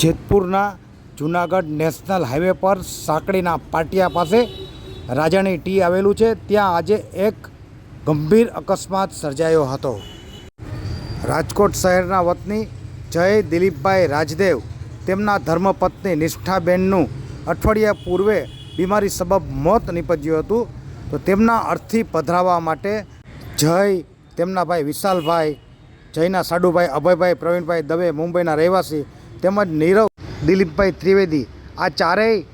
જેતપુરના Junagadh national highway પર સાંકળીના પાટિયા પાસે Rajali T આવેલું છે. ત્યાં આજે એક ગંભીર અકસ્માત સર્જાયો હતો. રાજકોટ શહેરના વતની જય દિલીપભાઈ રાજદેવ તેમના ધર્મપત્ની નિષ્ઠાબેનનું અઠવાડિયા પૂર્વે બીમારી સબબ મોત નીપજ્યું હતું. તો તેમના અર્થી પધરાવવા માટે જય તેમના ભાઈ વિશાલભાઈ, જયના સાડુભાઈ, અભયભાઈ, પ્રવીણભાઈ દવે મુંબઈના રહેવાસી તેમજ નીરવ દિલીપભાઈ ત્રિવેદી આ ચારેય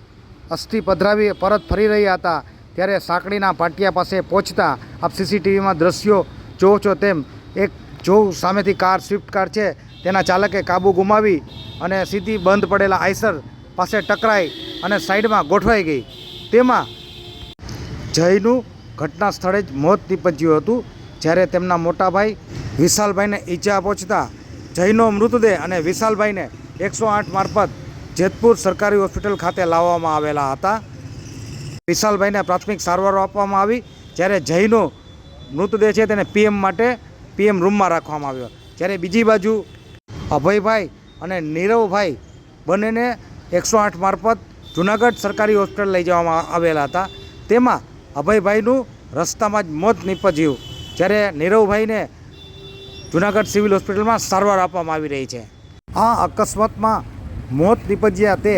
અસ્થિ પધરાવી પરત ફરી રહ્યા હતા. ત્યારે સાંકડીના પાટિયા પાસે પહોંચતા આપ સીસીટીવીમાં દ્રશ્યો જોવો છો તેમ એક જો સામેથી કાર, સ્વિફ્ટ કાર છે. તેના ચાલકે કાબુ ગુમાવી અને સીધી બંધ પડેલા આઈસર પાસે ટકરાઈ અને સાઈડમાં ગોઠવાઈ ગઈ. તેમાં જયનું ઘટના સ્થળે જ મોત નીપજ્યું હતું. જ્યારે તેમના મોટા ભાઈ વિશાલભાઈને ઈજા પહોંચતા જયનો મૃતદેહ અને વિશાલભાઈને એકસો આઠ મારફત જેતપુર સરકારી હોસ્પિટલ ખાતે લાવવામાં આવેલા હતા. વિશાલભાઈને પ્રાથમિક સારવારો આપવામાં આવી. જ્યારે જયનો મૃતદેહ છે તેને પીએમ માટે પીએમ રૂમમાં રાખવામાં આવ્યો. જ્યારે બીજી બાજુ અભયભાઈ અને નીરવભાઈ બંનેને એકસો આઠ મારફત જુનાગઢ સરકારી હોસ્પિટલ લઈ જવામાં આવેલા હતા. તેમાં અભયભાઈનું રસ્તામાં જ મોત નીપજ્યું. જ્યારે નીરવભાઈને જુનાગઢ સિવિલ હોસ્પિટલમાં સારવાર આપવામાં આવી રહી છે. આ અકસ્માતમાં મોત નીપજ્યા તે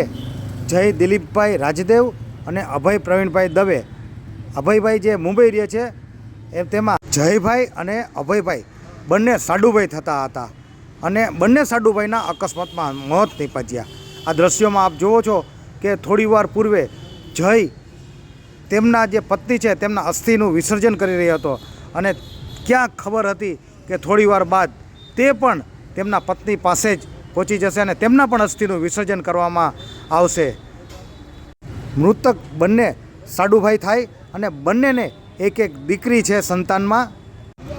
જય દિલીપભાઈ રાજદેવ અને અભય પ્રવીણભાઈ દવે. અભયભાઈ જે મુંબઈ રહે છે એ તેમાં જયભાઈ અને અભયભાઈ બંને સાડુભાઈ થતા હતા અને બંને સાડુભાઈના અકસ્માતમાં મોત નીપજ્યા. આ દ્રશ્યોમાં આપ જુઓ છો કે થોડીવાર પૂર્વે જય તેમના જે પત્ની છે, તેમના અસ્થિનું વિસર્જન કરી રહ્યો હતો અને ક્યાં ખબર હતી કે થોડીવાર બાદ તે પણ તેમના પત્ની પાસે જ પહોંચી જશે અને તેમના પણ અસ્થિનું વિસર્જન કરવામાં આવશે. મૃતક બંને સાડુભાઈ થાય અને બંનેને એક એક દીકરી છે સંતાનમાં.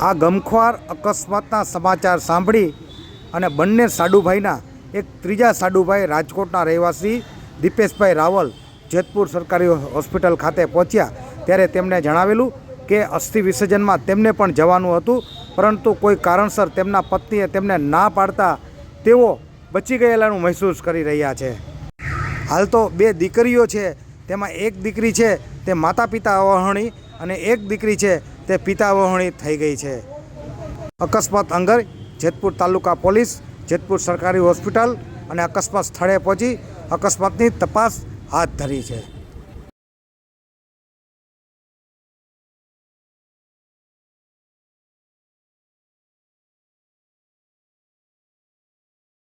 આ ગમખ્વાર, અકસ્માતના સમાચાર સાંભળી અને બંને સાડુભાઈના એક ત્રીજા સાડુભાઈ રાજકોટના રહેવાસી દીપેશભાઈ રાવલ જેતપુર સરકારી હોસ્પિટલ ખાતે પહોંચ્યા ત્યારે તેમણે જણાવેલું કે અસ્થિ વિસર્જનમાં તેમને પણ જવાનું હતું, પરંતુ કોઈ કારણસર તેમના પત્નીએ તેમને ના પાડતા તેઓ બચી ગયેલાનું મહેસૂસ કરી રહ્યા છે. હાલ તો બે દીકરીઓ છે, તેમાં એક દીકરી છે, તે માતા પિતા અવહણી અને એક દીકરી છે, તે પિતા અવહણી થઈ ગઈ છે. અકસ્માત અંગર જેતપુર તાલુકા પોલીસ, જેતપુર સરકારી હોસ્પિટલ અને અકસ્માત સ્થળે પહોંચી અકસ્માતની તપાસ હાથ ધરી છે.